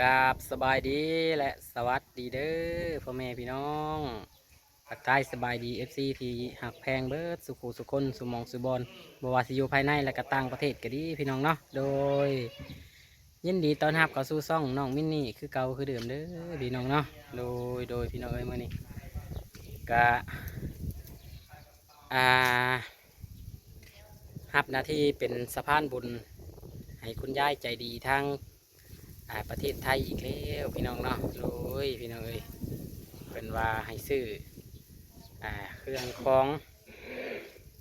กราบสบายดีและสวัสดีเด้อพ่อแม่พี่น้องทักทายสบายดี FC ที่หักแพงเบิดสุขุสุคนสุมองสุบอลบวาสิอยู่ภายในและก็ต่างประเทศก็ดีพี่น้องเนาะโดย ยินดีต้อนรับเข้าสู่ซ่องน้องมินนี่คือเก่าคือเดิมเด้อพี่น้องเนาะโดยโดยพี่น้องเอ้ยมื่อนี้ก็อ่ารับหน้าที่เป็นสะพานบุญให้คุณยายใจดีทาง ประเทศไทยอีกแล้วพี่น้องเนาะโอ้ยพี่น้องเอ้ยเป็นว่าให้ซื้ออ่าเครื่องของ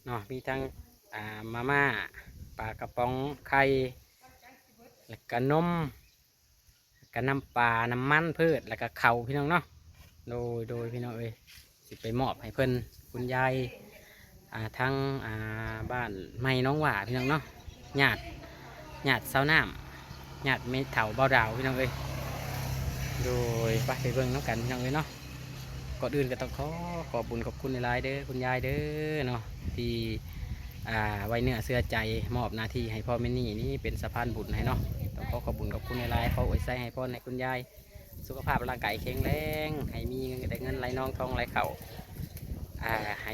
เนาะมีทั้งอ่ามาม่าปลากระป๋องไข่แล้วก็นมก็น้ำปลาน้ำมันพืชแล้วก็เขาพี่น้องเนาะโดยโดยพี่น้องเอ้ยสิไปมอบให้เพิ่นคุณยายอ่าทั้งอ่าบ้านไม่น้องหว่าพี่น้องเนาะญาติหยาดเสาน้ำ หยาดเมถาเบาดาวพี่น้องเอ้ยโดยไปไปเบิ่งน้ำกันพี่น้องเอ้ยเนาะก่อนอื่นก็ต้องขอขอบบุญขอบคุณในรายๆเด้อคุณยายเด้อเนาะที่อ่าไว้เนื้อเสื้อใจมอบหน้าที่ให้พ่อแม่นี่นี่เป็นสะพานบุญให้เนาะต้องขอขอบบุญขอบคุณในรายๆขออวยใส่ให้พ่อในคุณยายสุขภาพร่างกายแข็งแรงให้มีเงินได้เงินไหลน้องทองไหลเข่าอ่าให้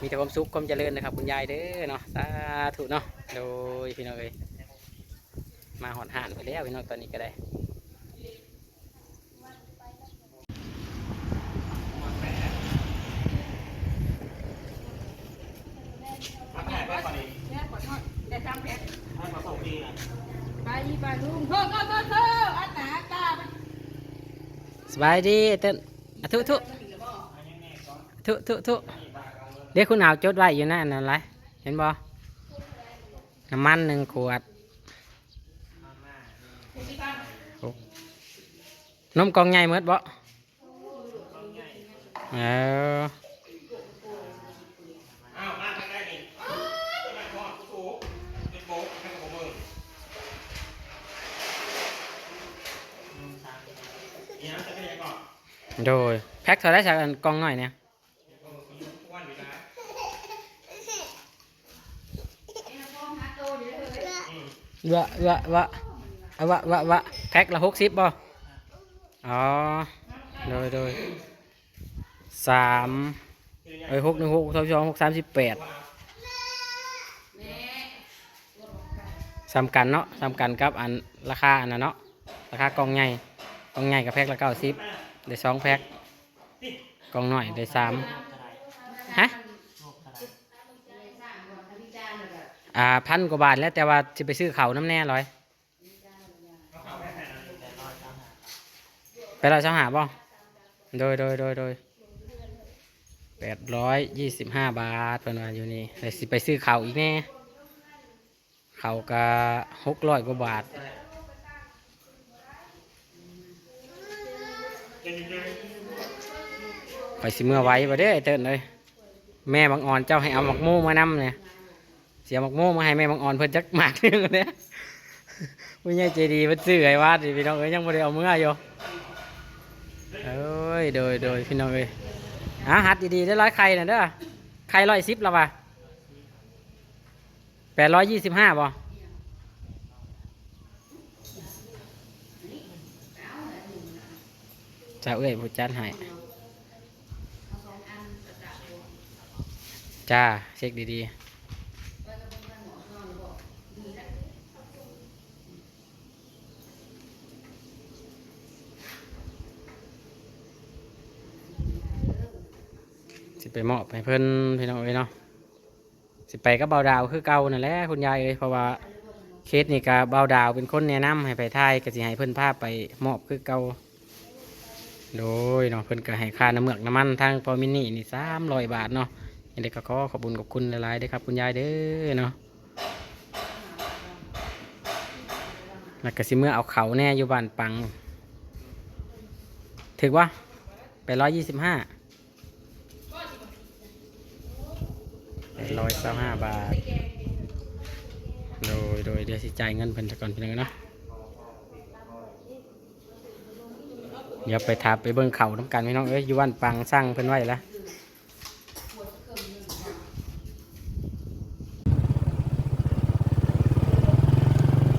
มีแต่ความสุขความเจริญนะครับ คุณยายเด้อเนาะสาธุเนาะโดยพี่น้องเอ้ย มาหอดห่านไปแล้วพี่น้องตอนนี้ก็ได้มาแข่งไปก่อนอีกแม่ขอโทษแต่ทำแผลให้มาส่งดีนะไปไปลุงเธอก็เธอเธออันหนาตามันสบายดีเต้นทุทุทุทุทุเดี๋ยวคุณเอาจดไว้อยู่นั่นนั่นไรเห็นบ่น้ำมันหนึ่งขวดโอ้ นมกองใหญ่เมดบ่เอออ้าวมาใกล้ๆนี่มาก่อนสู้ๆเป็นโบ๊ะให้กับผมมือนี่นะจะเป็นยังก่อโดยแพ็คเท่าไรสักกองหน่อยเนี่ยทุกวันอยู่นะอืมวะวะวะเอาวะวะวะแพ็คละหกสิบบ่ อ๋อโดยโดยสามเอ้ยหกหนึ่งหกสองสองหกสามสิบแปดสำกันเนาะสำกันกับอันราคาอันนั้นเนาะราคากองใหญ่กองใหญ่กับแพ็คละเก้าสิบได้สองแพ็คกองหน่อยได้สามฮะอ่าพันกว่าบาทแล้วแต่ว่าจะไปซื้อเขาน้ำแน่ร้อย ไปเราช้าหาบ่โดยโดยโดยโดยแปดร้อยยี่สิบห้าบาทเพิ่นว่าอยู่นี่เลยสิไปซื้อเขาอีกแน่เขาก็หกร้อยกว่าบาทไปสิเมื่อไว้บ่เด้อไอเติ้นเลยแม่บางอ่อนเจ้าให้เอาหมักโม่มานำเนี่ยเสียหมักโม่มาให้แม่บางอ่อนเพิ่นจักหมากนึงเนี่ยผู้ใหญ่ใจดีเพิ่นซื้อไอ้วาดพี่น้องเอ้ยยังบ่ได้เอาเมื่ออยู่ เอ้ยโดยโดยพี่น้องเอ้ยหาหัดดีๆได้ร้อยไข่น่ะเด้อไข่ร้อยสิบละว่ะแปดร้อยยี่สิบห้าบ่จะเอ้ยผู้จัดให้จ้า เช็คดีๆ ไปเหมอบให้เพิ่นพี่น้องเอ้ยเนาะสิไปก็เบาดาวคือเก่านั่นแหละคุณยายเอ้ยเพราะว่าเคสนี่ก็เบาดาวเป็นคนแนะนำให้ไปทายก็สิให้เพิ่นพาไปเหมอบคือเก่าโดยเนาะเพิ่นก็ให้ค่าน้ำเมือกน้ำมันทางพอมินี่นี่สามร้อยบาทเนาะยังไงก็ขอขอบคุญขอบคุณหลายๆเด้อครับ คุณยายเด้อเนาะแล้วก็สิเมื่อเอาเขาแน่อยู่บ้านปัง ถึกว่าไปร้อยยี่สิบห้า ไปร้อยสามห้าบาท โดย โดยเดี๋ยวสิจ่ายเงินเพิ่นซะก่อนพี่น้องเนาะ เดี๋ยวไปทาไปเบิ่งเขาน้ำกันพี่น้องเอ้ยอยู่บ้านปังสร้างเพิ่นไว้แล้ว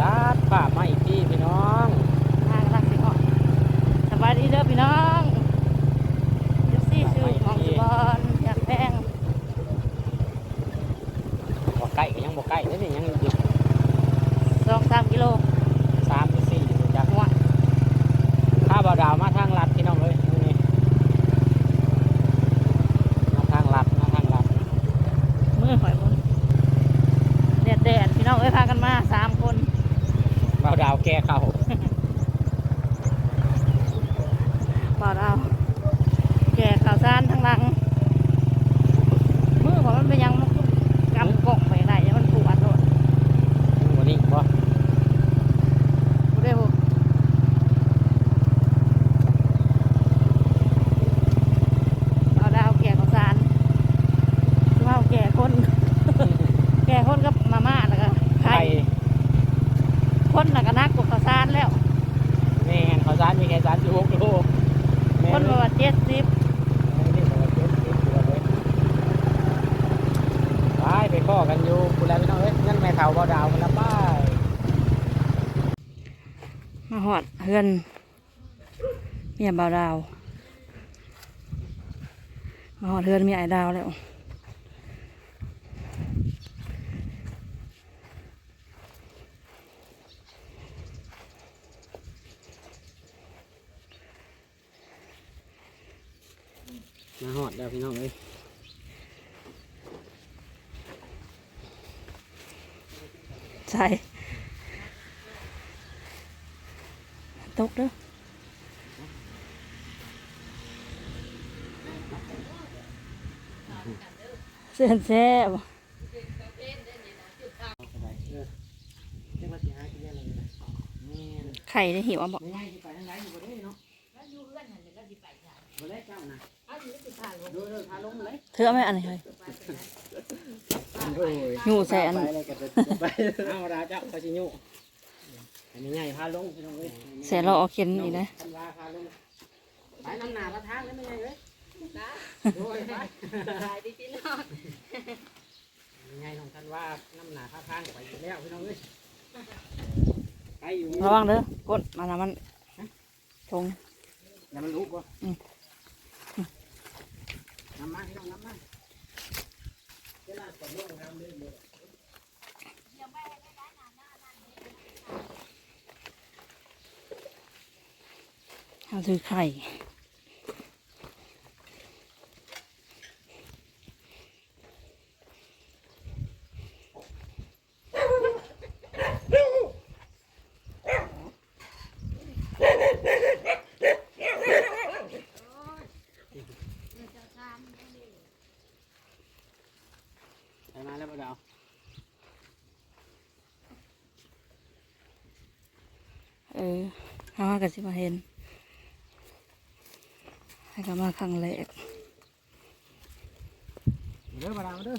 ตัดภาพมาอีกทีพี่น้อง ทางรักสิเหาะ ดีเด้อพี่น้องเดี๋ยวซี่ชื่อของสุบอนอยากแพง บ่ใกล้ก็ยังบ่ใกล้แล้วนี่ยังอยู่ สองสามกิโล สามหรือสี่อยู่จาก หัว ถ้าบ่ดาวมาทางลัดพี่น้องเอ้ยนี่มาทางลัดมาทางลัด มือหอยบนแดดแดดพี่น้องเอ้ยพากันมาสามคน บ่ดาวแก้เข้า เปล่าเราแก่ข่าวสารทั้งหลัง มือผมมันเป็นหยังมันกำกกไปไหนมันปวดโดด วันนี้บ่ บ่ได้บ่เอาดาวแก่ข่าวสารคือเอาแก่คน แก่คนกับมาม่าแล้วก็ไข่ ไข่ คนน่ะก็นักกว่าข่าวสารแล้ว แม่นข้าวสารมีแค่36โลแม่ คนประมาณเจ็ดสิบ นี่บ่ว่าเจ็ดสิบอยู่เลยไปไปข้ อกันอยู่พูดแล้วพี่น้องเอ้ยงั้นแม่เฒ่าบ่ดาวมันละป้ายมาหอดเฮือนเมียบ่าวดาว มาหอดเฮือนเมียไอ้ดาวแล้วมาฮอดแล้วพี่น้องเอ้ย ใช่ตกเด้อเส้นแซ่บเรียกว่าสิหากินได้เลยนะแม่นไข่ได้หิวอะบอกเธอไม่อันนี้เลย โอ้ยอยู่ใส่อัน ไปเลยก็จะไปเอาราเจ้าเขาสิยุอันนี้ง่ายพาลงพี่น้องเอ้ยแสนเราเอาเข็นอีกนะทันว่าพาลงไปน้ำหนาพระทางได้ไหมไงเอ้ยโอ้ยไปยังไงน้องท่านว่าน้ำหนาพระทางไปอยู่แล้วพี่น้องเอ้ยไปอยู่ระวังเด้อกดมันนะมันชงแล้วมันรู้ป่ะอืมน้ำมาพี่น้องน้ำมาเวลาตกลงน้ำ เอาถือไข่ ไปมาแล้วป่ะดาว เออเอามากันสิมาเห็น ให้กันมาค รั้งแรกเด้อป่ะดาวเด้อ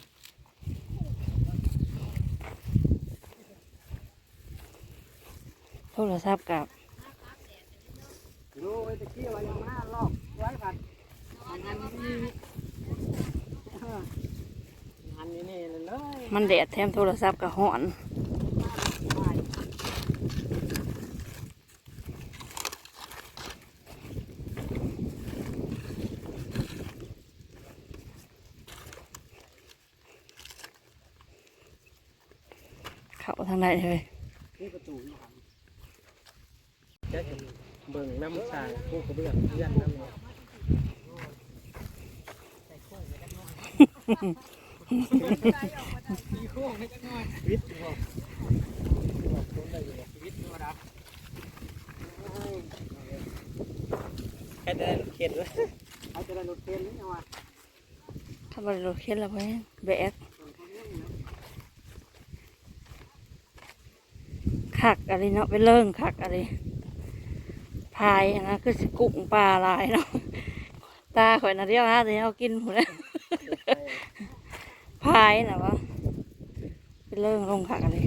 โทรศัพท์กับดูไอ้ตะกี้ว่ายังมาลอกไว้ผัดงานนี้งานนี้นี่เลยมันแดดแถมโทรศัพท์กับหอน เข้าทาง ไหนเลยนี่ประตูนี่ครับจะเบิ่งน้ำสางพวกกระเบื้องเลื่อนน้ำเนี่ยมีโค้งให้จักหน่อยวิทย์บอกบอกคนได้อยู่วิทย์ธรรมดาแค่ได้รถเข็นเลยเขาจะได้รถเข็นนี่เอาวะถ้าบริโภคเคล็ดแล้วเพื่อนแบก ขักอะไรเนาะไปเริ่งขักอะไรพายนะคือสิกุ้งปลาลายเนาะตาข่อยน่ะเรียกว่าแต่เอากินหมดแล้วพายน่ะวะไปเริ่งลงขักอะไร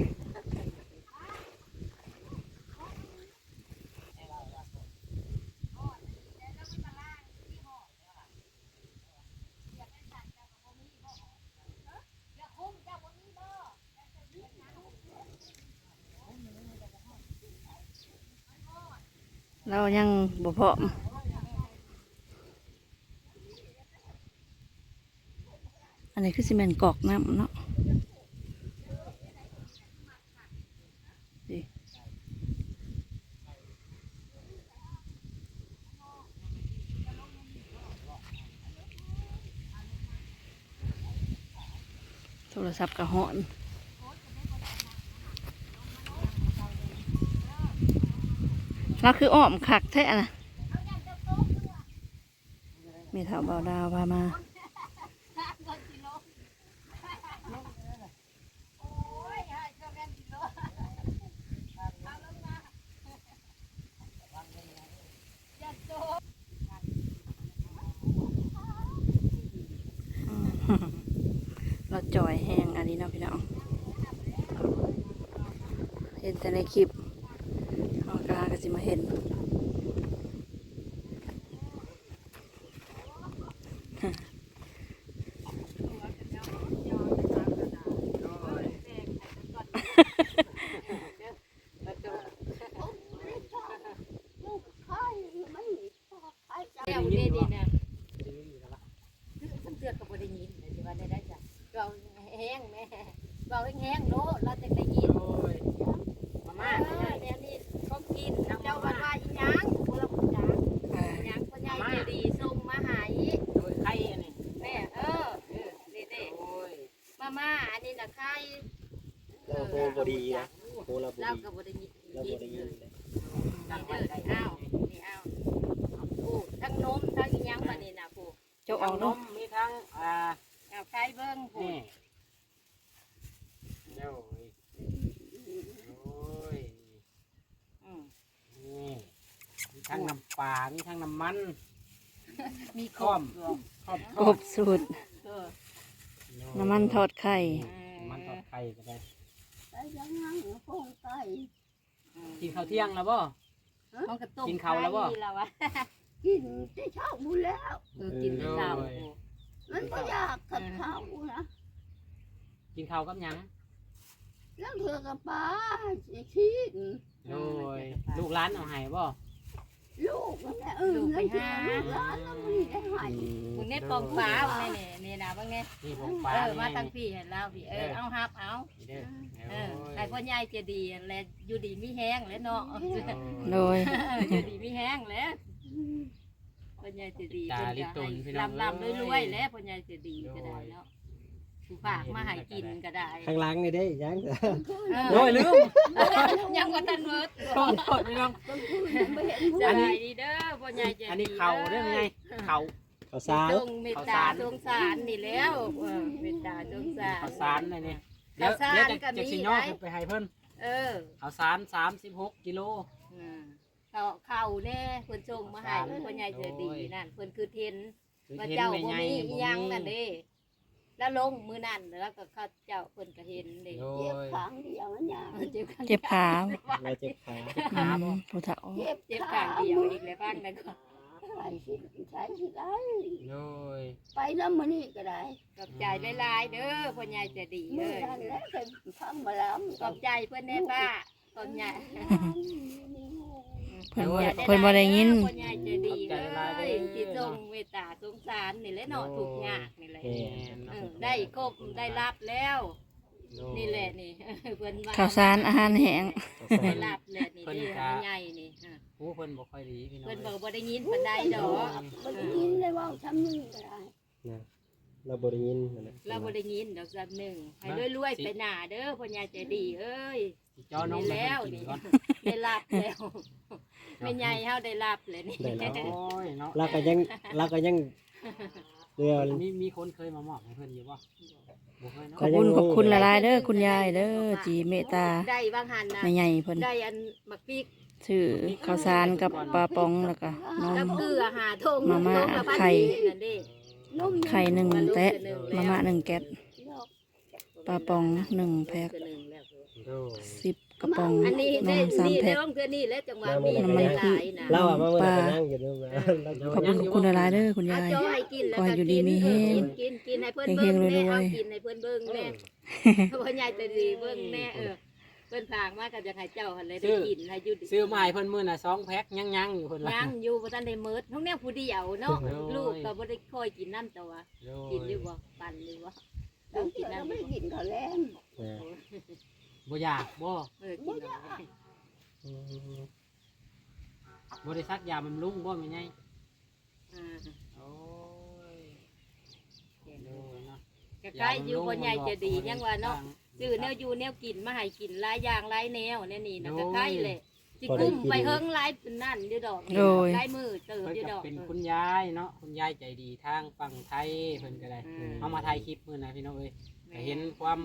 เรายังบ่พร้อมอันนี้คือซีเมนต์กอกน้ำเนาะโทรศัพท์กระหอน เราคืออ้อมคักแท้นะมีเถาเบาดาวพามาเราจ่อยแห้งอันนี้เนาะพี่น้องเห็นแต่ในคลิป สิมาเห็น แล้วนี่ดีนะสังเกตกับบได้ยินเลยสิว่าได้ได้จ้ะเราแห้งแม่เราแห้งโลเราจะได้ยิน มาม่า เออเนี่ยนี่ก็กินเจ้าวันว่าอีหยังพวกเราพูดจังอีหยังพ่อใหญ่ใจดีส่งมาหาอี โดยไข่อันนี้ แม่เออเออนี่เด้ โอ้ย มาม่าอันนี้น่ะไข่เราโบบ่ดีนะโบเราบ่เราดีก็บ่ได้ยินเรายิบ่นได้เลยินยเลยนี่เด้อนี่เอานี่เอาผู้ทั้งนมทั้งอีหยังบัดนี้น่ะผู้เจ้าออกนมมีทั้งอ่าเอาไข่เบิ่งผู้นี่เดี๋ยวอ้ยโอ้ยอืมนี่มีทั้งน้ำปลามีทั้งน้ำมันมีพร้อมรวมครอบกบสูตรเออน้ำมันทอดไข่ มันทอดไข่ก็ได้อืมกินข้าวเที่ยงแล้วบ่มันก็ต้มกินข้าวแล้วบ่ ไข่แล้ววะกินที่เช้าบุญแล้ว เออกินแต่เช้าโอ้ยมันก็อยากกับข้าวนะกินข้าวกับหยังแล้วเธอกับป้าสิคิดโดยลูกร้านเอาให้บ่ ลูกมันแหละเออแล้วเธอลูกหลานแล้วมันได้ใหายมึงเนี่ยปองฟ้ามึงเนี่ยเนี่ยนะมึงเนี่ยนี่ผมปลาเออนี่มาตั้งพี่เห็นแล้วพี่เออเอาฮับเอานี่เด้อเออไอ้พ่อใหญ่จะดีแหละอยู่ดีไม่แห้งแล้วเนาะโดยอยู่ดีไม่แห้งแล้วพ่อใหญ่จะดีเพิ่นก็ให้ลำลำรวยๆแล้วพ่อใหญ่จะดีก็ได้เนาะ ผู้ฝากมาให้กินก็ได้ ข้างหล่างนี่ได้ยังโอ้ยลืมยังว่าทันเวิร์ดโทษโทษพี่น้องไม่เห็นผู้สบายดีเด้อพ่อใหญ่จะดีอันนี้เข่าเรื่องไงเข่า ข้าวสารจงเมตตาสงสารนี่แล้วเออเมตตาสงสาร ข้าวสารเลยเนี่ยเดี๋ยวข้าวสารเดี๋ยวจะก็มี จะสิย่อได้ขึ้นไปให้เพิ่นเออข้าวสารสามสิบหกกิโล อืมเขาเข่าแน่เพิ่นส่งมาให้พ่อใหญ่เจอดีนั่นเพิ่นคือเทน คือว่าเห็นเจ้าแม่บ่ใหญ่มีบ่อิหยังนั่นเด้ แล้วลงมือนั่นแล้วก็เขาเจ้าเพิ่นก็เห็นเด้โดเจ็บยขางเดียวนะเจ็บเจ็บขาเราเจ็บขาอืมผู้เฒ่าเจ็บเจ็บขาข้างเดียวอีกแล้วบ้างนั่นก็ใส่สิใส่สิได้โดยไปแล้วมันนี่ก็ได้ขอบใจหลายๆเด้อพ่อใหญ่ใจะดีเมื่เด้ออนั้นแล้วก็พังมาแล้วขอบใจเพิ่นแน่ป้าพ่อใหญ่ เพิ่นบ่เพิ่นบ่ได้ยินพ่อใหญ่ใจะดีเอ้ยที่ทรงเมตตาสงสารนี่แหละเนาะทุกข์ยากนี่แหละแม่เออได้ครบได้รับแล้ว นี่แหละนี่เพิ่นว่าข้าวสารอาหารแห้งข้าวสาได้รรับแหละนี่เด้อใหญ่นี่เออผู้เพิ่นบ่ค่อยดีพี่น้องเพิ่นบอกบ่ได้ยินปานใดดอกมันยินเลยว่าทำนี่ก็ได้เราบ่ได้ยินนั่นแหละเราบ่ได้ยินดอกสักหนึ่งให้รวยๆไปหน้าเด้อพ่อใหญ่ใจดีเอ้ยสิเจ้านมนี่แล้วให้เพิ่นกินนี่ก่อนได้รับแล้ว แม่ใหญ่เฮาได้รับเลยนี่ได้แล้วโอ้ยเนาะเราก็ยังเราก็ยังเรือมีมีคนเคยมามอบให้เพิ่นอยู่บ่บ่เคยเนาะขอบคุณขอบคุณหลายๆเด้อคุณยายเด้อจีเมตตาได้บางหันนะแม่ใหญ่เพิ่นได้อันมักพริกชื่อข้าวสารกับปลาปองแล้วก็นกับมเกลือหาทงมาม่าทงละพันไข่นั่นเด้นุ่มไข่หนึ่งแตะมาม่าหนึ่งแก๊สปลาปองหนึ่งแพ็คหนึ่งแล้วโดยสิบ กระป๋องอันนี้นได้มสามนี่แพ็คได้องเทื่อนี่แล้วจังหวะมีน้ำมัน หลายๆนะเราอะมาเมื่อปไหร่ลาก็นั่งอยู่ด้วยเราขอบคุณขอบคุณหลายๆเด้อคุณเอายายโจ้ให้กินแล้วขอให้ก็อยู่ดีกินมีเอแห้องกินกินกินให้เพิ่นเฮเบิ่งงๆรวยๆแน่เอากินให้เพิ่นเบิ่งแน่พ่อใหญ่ใจดีเบิ่งแน่เออเพิ่นฝากมากับจะให้เจ้าหั่นเลยซื้ได้อกินให้อยู่ดี ซื้อมาให้เพิ่นมื้อน่ะสองแพ็คยังๆอยู่เพิ่นว่ายังอยู่บ่ทันได้มืดท้องแนวผู้เดียวเนาะโอ้ย ลูกก็บ่ได้ค่อยกินน้ำตัวโดกินอยู่ยบ่ปั่นอยู่บ่แล้ลูวกกินเราน้ำอไม่ยู่บ่กินข้าวแรงเออ บ่อยากบ่เออกินน้ำอืมบ่ได้ซักยาบำรุงบ่แม่นไงอ่าโอ้ยโดยเนาะก็ใกล้อยู่คนใหญ่จะดียังว่าเนาะซื้อแนวอยู่แนวกินมาให้กินหลายอย่างหลายแนวแน่นี่นะก็ใกล้เลยสิกุ้มไปเฮิงหลายเป็นนั่นอยู่ดอกนี่โดยหลายมือเติบเพิ่นอยู่ก็ดอกเป็นคุณยายเนาะคุณยายใจดีทางฝั่งไทยเพิ่นก็ได้ อืมเอามาถ่ายคลิปมื้อนะพี่น้องเอ้ยก็เห็นความ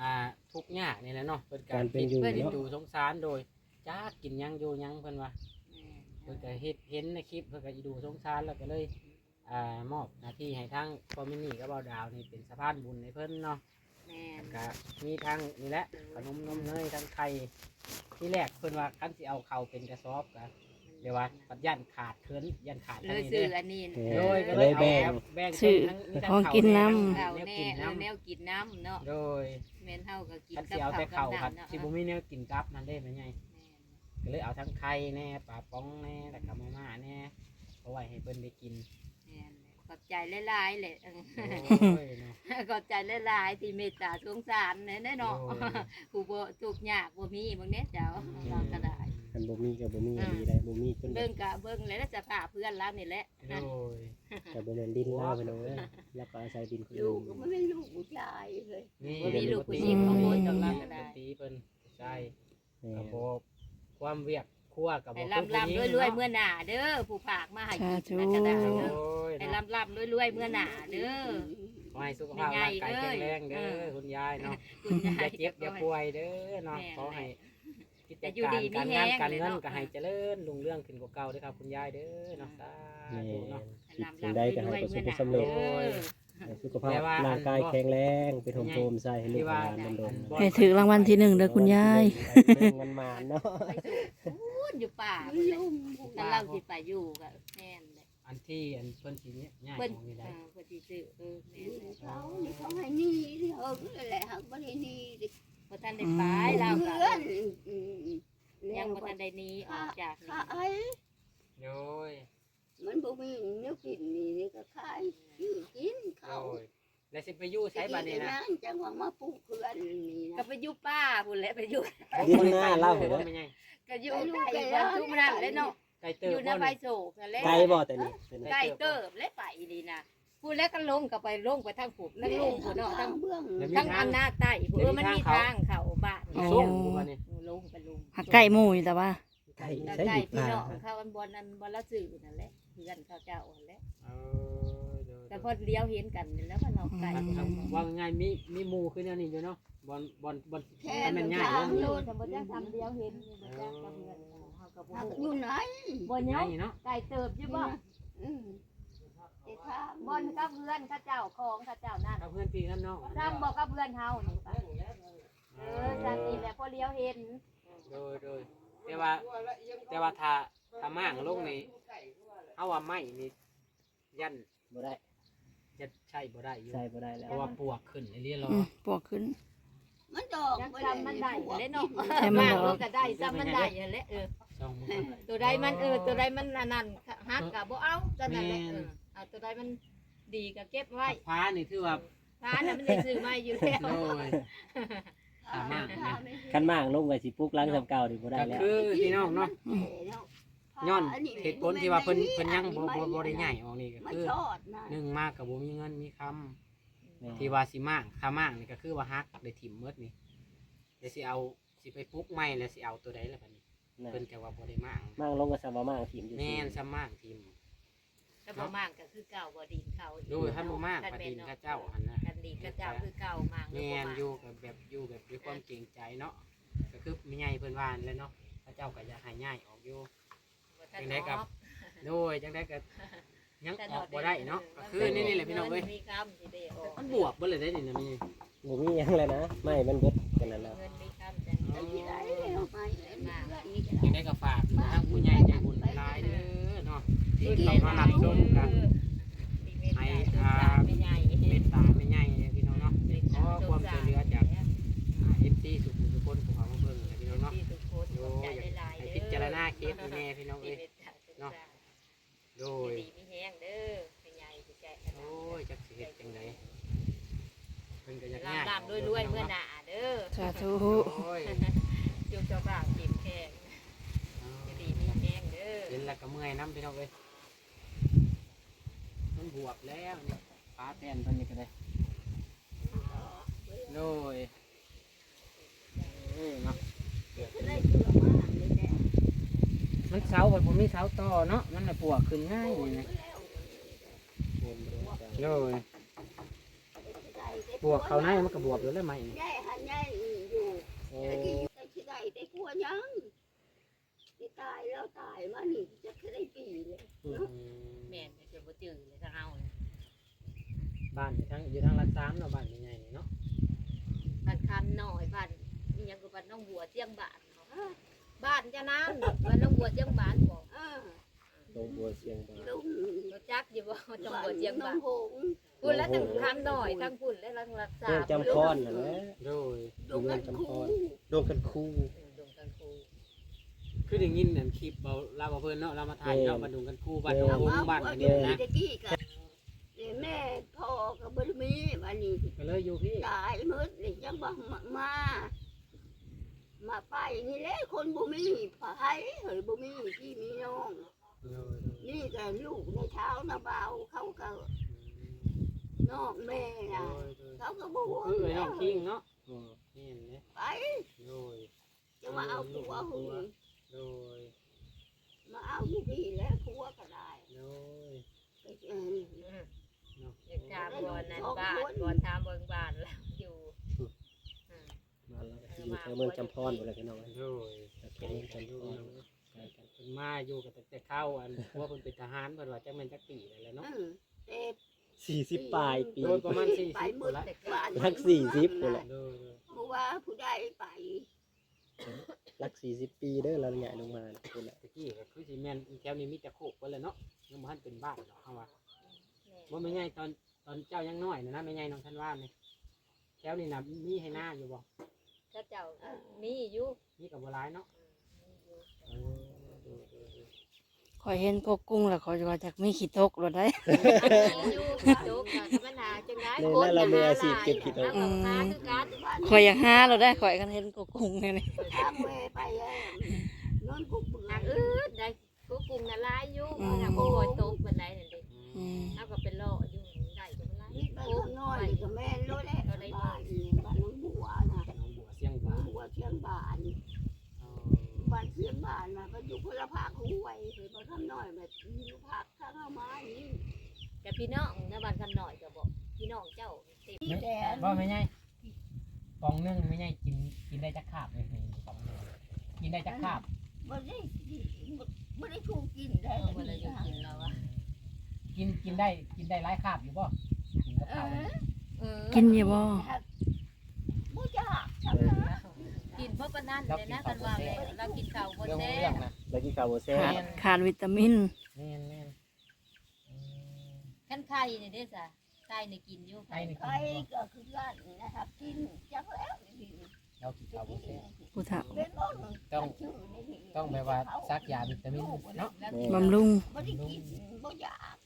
อ่าทุกข์ยากนี่แหละเนาะเพิ่นก็การเป็นอยู่เพิ่นเนาะ ดูสงสารโดยจ้ากินหยังอยู่หยังเพิ่นว่า เพิ่นก็เฮ็ดเห็นในคลิปเพิ่นก็ดูสงสารแล้วก็เลยอ่ามอบหน้าที่ให้ทางคอมมินี่กับเบาดาวนี่เป็นสะพานบุญให้เพิ่นเนาะแม่นก็มีทางนี่แหละขนมนมเนยทางไข่ที่แรกเพิ่นว่าคันสิเอาเข้าเป็นกระสอบก็ เดี๋ยวว่าปัดยันขาดเคินยันขาดเลทางยนี้ซื้อเด้ออันนี้เอโดอยก็ก็เลเลยยแบ่แบ่งงแบ่งซื้อทั้งมีทั้ของกินน้ำแนข้าววแน่กินเออน้ำแนวกินน้ำเนาะโดยแม่นเฮาก็กินคันกัสิบเอาข้าวแต่กับเข่าผัดน้ำเนาะสิบ่มีแนวกินกับนั่นเด้แม่ใหญ่ก็เลยเอาทั้งไข่แน่ปลาป้องแน่แล้วก็มาม่าแน่เอาไว้ให้เพิ่นได้กินแม่นขอบใจหลายๆเลยเออ โอ้ยเนาะ ขอบใจหลายๆที่เมตตาสงสารแน่ๆเนาะ โอ้ย ผู้บ่ทุกข์ยากบ่มีบางเนี้ยเจ้าเราก็ได้อั นบ่มีก็บ่มีอันนี้ได้บ่มีจนแบเบิ่บงกะเบิ่งแล้วสภาเพื่อนเรานี่แหละโดยก็บ่แม่นดินลาวไปเนาะเอ้ยแล้วก็อาศัยดินคนลูอื่กนก็ไม่ได้ลูกผู้ชายเลยนี่บ่มีลูกผู้หญิงของคนกับเราก็ปได้ติเพิ่นใช่แม่กับโบความเวียกคั่วกับให้บ่ลำลำรวยๆเมื่อหน้าเด้อผู้ฝากมาให้กินนั่นก็ได้โอ้เด้อยให้ลำลำรวยๆเมื่อหน้าเด้อ ขอให้สุขภาพร่างกายแข็งแรงเด้อคุณยายเนาะคุณยาอย่ายเจ็บอย่าป่วยเด้อเนาะขอให้ แต่อยู่การดีการมีงานแรงการเลยเงินเนาะ ก็ให้เจริญรุ่งเรื่องขึ้นกว่าเก่าเด้อครับคุณยายเด้อเนาะสาแม่ธุเนาะ คิดสิ่งใดก็ให้ประสบความสำเร็จโอ้ย ให้สุขภาพแต่ว่าร่างกายแข็งแรงเป็นโฮมโฮมใส่ให้ลูกหลานมันโดนให้ถือรางวัลที่หนึ่งเด้อคุณยายมันมาเนาะไปสู่พูดอยู่ป่าไม่ลุ่มแต่เราสิไปอยู่ก็แม่นเลยอันที่อันเพิ่นสิเนี่ยง่ายเพิ่นของนี่เอได้อเพิ่นสิซื้อเออแม่นเลย เขานี่เขาให้นี่ที่เฮิงเลยแหละหักบ่ได้นี่ดิ บ่ทันได้ไปเราก็เพื่อนอืมยังบ่ทันได้หนี้ออกจากข้านี่ไอ้โดยมันบ่มีเนื้อกินนี่นี่ก็ขายชื่อกินโดเขายแล้วสิไปอยู่ใช้บัดนี้นะจังหวะมาปลูกเพื่อนนี่ก็นะไปอยู่ป่าพุ่นแหละไปอยู่ดินหน้าเล่าเห็เห็นนไหไหมมไงก็อยู่ใกล้บ้านทุ่งนั่นแหละเนาะไก่เติอบยู่ในบ่ใบนี่โศกนั่นแหละไกลบ่แต่นี่เป็นใกล้เติบและไปนี่นะ พูดแล้วก็ลงก็ไปลงไปทางผูกแล้วลงพุ่นเนาะทางเบื้องทั้งอำนาจใต้เออมันมีทางเขาบ้านอ๋อส้มอยู่บัดนี้ลงไปลงหักไก่หมูอยู่แต่ว่าไก่แล้วใช้ใต้ดิบพี่ผ้าน้องเขาอันบอลอันบอลละสื่อนั่นแหละเพื่อนเขาเจ้าอันแหละเออโดยแต่พอเลี้ยวเห็นกันนี่แล้วมันออกไก่อืมครับว่าง่ายๆมีมีหมู่คือแนวนี้อยู่เนาะบอลบอลบอลแค่ให้มันง่ายทางเนาะโลโลดดสมมติจะทำเลี้ยวเห็นนี่มันจะกับเพื่อนเขากับหักบ่อยู่ไหนบ่เนาะง่ายเนาะไก่เติบอยู่บ่อื มไอ้ทางบอลกับเพื่อนเขาเจ้าของเขาเจ้านั่นกับเพื่อนพี่กันน้องซ้ำบอกกับเพื่อนเฮานี่ปะเออจังนี่แหละพอเลี้ยวเห็นโดยโดยแต่ว่าแต่ว่าถ้าถ้าม่างลงนี่เอาว่าไม้นี่ยันบ่ได้จะใช่บ่ได้อยู่ใส่บ่ได้แล้วเพราะว่าปวกขึ้นเรื่อยๆรออืมปวกขึ้น มันดอกยังจำมันได้อยู่เลยเนาะแต่มันมากดอกก็ได้จำมันได้อยู่แหละเออช่องมือตัวใดมันเออตัวใดมันอันนั่นฮักกับบ่เอาตัวนั้นแหละ เออเอาตัวใดมันดีก็เก็บไว้ฟ้านี่คือว่าพาน่ะมันได้ซื้อมาอยู่แล้วโดยสามารถนะ คันมากลงก็สิปลุกหล้างสำเก่าดิบ่ได้ก็แล้ว คือพี่น้องเนาะย้อนเหตุผลที่ว่าเพิ่นเพิ่นยังบ่บ่บ่ได้ใหญ่ออกนี่ก็มันคือชอดนะหนึ่งมากกับบ่มีเงินมีคำแม่ที่ว่าสิมากค่ามากนี่ก็คือว่าฮักได้ถิ่มเมดนี่เดี๋ยวสิเอาสิไปปลุกใหม่แล้วสิเอาตัวใดล่ะบัดนี้น่ะเพิ่นก็ว่าบ่ได้มากมากลงก็สามามากทีมอยู่แม่นซ้ำมากถิ่ม ถ้าบ่มากก็คือเก่าบ่ดีเขาโดยท่านบ่มากปฏินข้าเจ้าหันนะกันดีก็เจ้าคือเก่ามากแม่นอยู่กับแบบอยู่แบบด้วยความเกรงใจเนาะก็คือมีใหญ่เพิ่นว่านั่นแหล้วเนาะข้าเจ้าก็อยากให้ใหญ่ออกอยู่จังได๋กับโดยจังได๋ก็ยังออกบ่ได้เนาะก็คือนี่นี่แหละพี่น้องเอ้ยมีคำสิได้ออกมันบวกเบ่เลยได้นี่นะมีบ่มีหยังเลยนะไม่มันเบิดกันนั่นแล้วเงินมีคำจังจะที่ไหนเอาไปเลยมาอีกจังได๋ก็ฝากทางผู้ใหญ่ใจบุญหลายเด้อเนาะคือเขามาหับชมกันให้อาเมตตาไม่ใหญ่พี่น้องเนาะขอความช่วยเหลือจากเอฟซีสุขุมทุกคนของเขาเพิ่งพี่น้องเนาะโยให้พิจารณาเคสแน่พี่น้องเอ้ยเนาะโดยโอ้ยจักสิเหตุจังไงเพิ่นก็อยากง่ายลำด้วยด้วยเมื่อหนาเด้อสาธุโอ้ยจุกเจะาบ่าวกิมแขก เด้อเห็นแล้วก็เมื่อยน้ำพี่น้องเอ้ยมันบวบแล้วนี่ฟ้าแตนตอนนี้ก็ได้โดยเอ้ยเนาะได้เชื่อมากเลยแหละมันเสาแบบผมมีเสาต่อเนาะมันน่ะปวกขึ้นง่ายเลยนะโดยบวกเขาในมันก็บวบอยู่แล้วไหมนี่ใหญ่หันใหญ่อยู่โอ้แต่ที่แต่ที่ใดแต่กลัวยังที่ ตายแล้วตายมานี่จะแค่ได้ปีเลยอืมแม่นจะบ่จืดเลยทางเฮาน่ะบ้านอยู่ทางอยู่ทางลัดสามเนาะบ้านใหญ่ๆนี่เนาะบ้านคำหน่อยบ้านนี่ยังก็บ้านน้องบัวเจียงบ้านเนาะบ้านจะนั้นบ้านน้องบัวเจียงบ้านบอกเออตรงบัวเชียงบานลุงรู้จักอยู่บ่น้องบัวเจียงน้อบ้างนหงพูดแล้วทั้งคำหน่อยทั้งพูดแล้วทั้งรักษาเรื่องจำพรนั่นแหละโดยลุงกันคู่รวมกันคู่ดงกันครู คือได้ยินอันคลิปเบาลาวบ่เพิ่นเนาะเรามาถ่ายเนาะแม่นบ้านดุงกันคู่บ้านดงหงบ้านอันเดีนี้ยวนะตะกี้กันแม่พ่อกับบริมีวันนี้ก็เลยอยู่พี่ตายมืดเลยยังบังมา มาไปนี่แหละคนบ่มีผายเฮ้ยบ่มีพี่มีน้องโดยนี่ก็ลูกในเช้านะเบาเขาก็น้องแม่โดนะยโดยเขาก็บ่ห่วงคือไอ้น้องคิงเนาะอืมนี่เห็นไหมไปโดยจะมาเอาผัวหุ่น โดยมาเอาอยู่พี่แล้วผัวก็ได้โดยไปเออเนาะอยากถามบอลนั้นบ้านบอลถามเบิ่งบ้านแล้วอยู่อืมมาแล้วอยู่แถวเมืองจำพรหมดเลยพี่น้องโดยแถวเมืองจำพรใช่กันเพิ่นมาอยู่กับแต่เข้าอันพวกเพิ่นเป็นทหารเพิ่นว่าจักแม่นจักปีนั่นแหละเอเนาะอเจ็บสี่สิบปลายปี โดยประมาณสี่ไปสิบมืคดนละแต่บ้านรักสี่สิบเลยแหละโดย เพราะว่าผู้ใดไป รักสี่สิบปีเด้อเราใหญ่ลงมาคุณแหละตะกี้ก็คือสิแม่นแถวนี้มีแต่โคกเพิ่นแหละเนาะยังบ่ทันเป็นบ้านเนาะเฮาว่าบ่แม่นใหญ่ตอนตอนเจ้ายังน้อยนะนะแม่ใหญ่น้องท่านว่านี่แถวนี้น่ะมีให้หน้าอยู่บ่ก็เจ้ามีอยู่มีก็บ่หลายเนาะ เออโดยโดยโดยคอยเห็นกกกุ้งแล้วคอยว่าจากมีขี้ตกรถได้ อยู่จุกธรรมดาจังได๋ในนั้นเรามีอาชีพเก็บขี้ตก อืมคือกันคอยอยากหาเราได้คอยกันเห็นกกกุ้งเนี่ยนี่ทำเวไปเองนอนกุกเบื่อทางอื่นได้กูกรุงน่ะหลายอยู่เพราะทางบ่ค่อยตกปานใดนั่นเด้อืมเฮาก็เป็นเลาะอยู่ได้ก็บ่หลายนี่ไปข้างนอกนี่ก็แม่นรู้แล้วบ้านนี่บ้านน้องบัวนะน้องบัวเสียงน้บาองบัวเชียงบานอ๋อบ้านเชียงบานนะก็อยู่คนละภาคห้วยเคยมาทำน้อยแบบอยู่ภาคข้างเอาไม้นี่กับพี่น้องนะบ้านคำหน่อยก็บอกพี่น้องเจ้าติดนี่แดนบ่แม่ใหญ่กองหนึงแม่ใหญ่กินกินได้จักคาบเลยนี่กองหนึงกินได้จักคาบไม่ได้ไม่ได้ถูกกินได้เออบ่ได้อยู่กินแล้วอะกินกินได้กินได้หลายคาบอยู่บ่กินกับเอข้าวอเออกินอยู่บ่บ่ยากทำนะ กินเพราะปานนั้นเลยนะกันว่าเลยเรากินข้าวบ่เรื่องแซ่เรื่องบนะแล้วกินข้าวโบแซ่ขาดบขาดวิตามิน แม่นแม่นอืมขั้นไข่นี่เด้อจ้ะไข่นี่กินอยู่ไอ้นี่ใครก็คือกันนะครับกินจักแล้วนี่เรากินข้าวบ่แซ่บผู้เฒ่าเป็นบ่ต้องต้องแบบว่าซักยาวิตามินเนาะ แล้วบำรุงบ่ได้กินบ่อยาก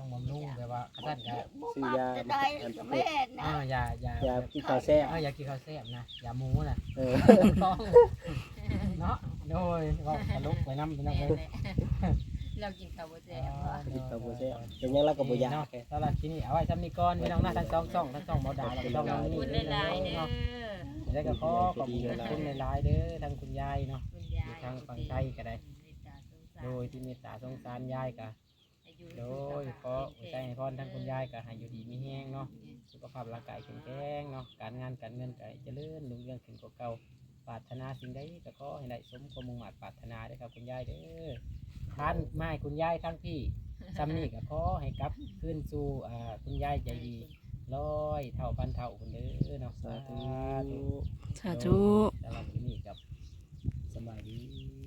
ต้องบำรุงแบบว่าท่านก็บ่มักจะได้ก็แม่นะอ่าอย่าอย่าอย่ากินข้าวแซ่บอ่าอย่ากินข้าวแซ่บนะอย่าหมูนะเออต้องเนาะโดยก็ตลกไปนำพี่น้องแม่เอ้ยแหละเรากินข้าวบ่แซ่บกินข้าวโบแซ่บเป็นยังเราก็บ่อยากเนาะสำหรับที่นี่เอาไว้ซ้ำนี้ก่อนพี่น้องนะทั้งสองช่องทั้งสองบ่ดาวแล้วก็ต้องขอบคุณหลายๆเด้อเนาะแล้วก็ขอขอบคุณหลายๆเด้อทั้งคุณยายเนาะคุณยายทางฝั่งไทยก็ได้ โดยที่เมตตาสงสารยายก็ โดยขออวยใจให้พรทั้งคุณยายก็ให้อยู่ดีมีแห้งเนาะสุขภาพร่างกายแข็งแรงเนาะการงานการเงินก็ให้เจริญรุ่งเรืองขึ้นกว่าเก่าปรารถนาสิ่งใดก็ขอให้ได้สมความมุ่งมั่นปรารถนาเด้อครับคุณยายเด้อท่านไม้คุณยายทั้งพี่ซ้ำนี่ก็ขอให้กลับคืนสู่อ่าคุณยายใจดีร้อยเท่าพันเท่าคุณเด้อเนาะสาธุสาธุสำหรับที่นี่กับสบายดี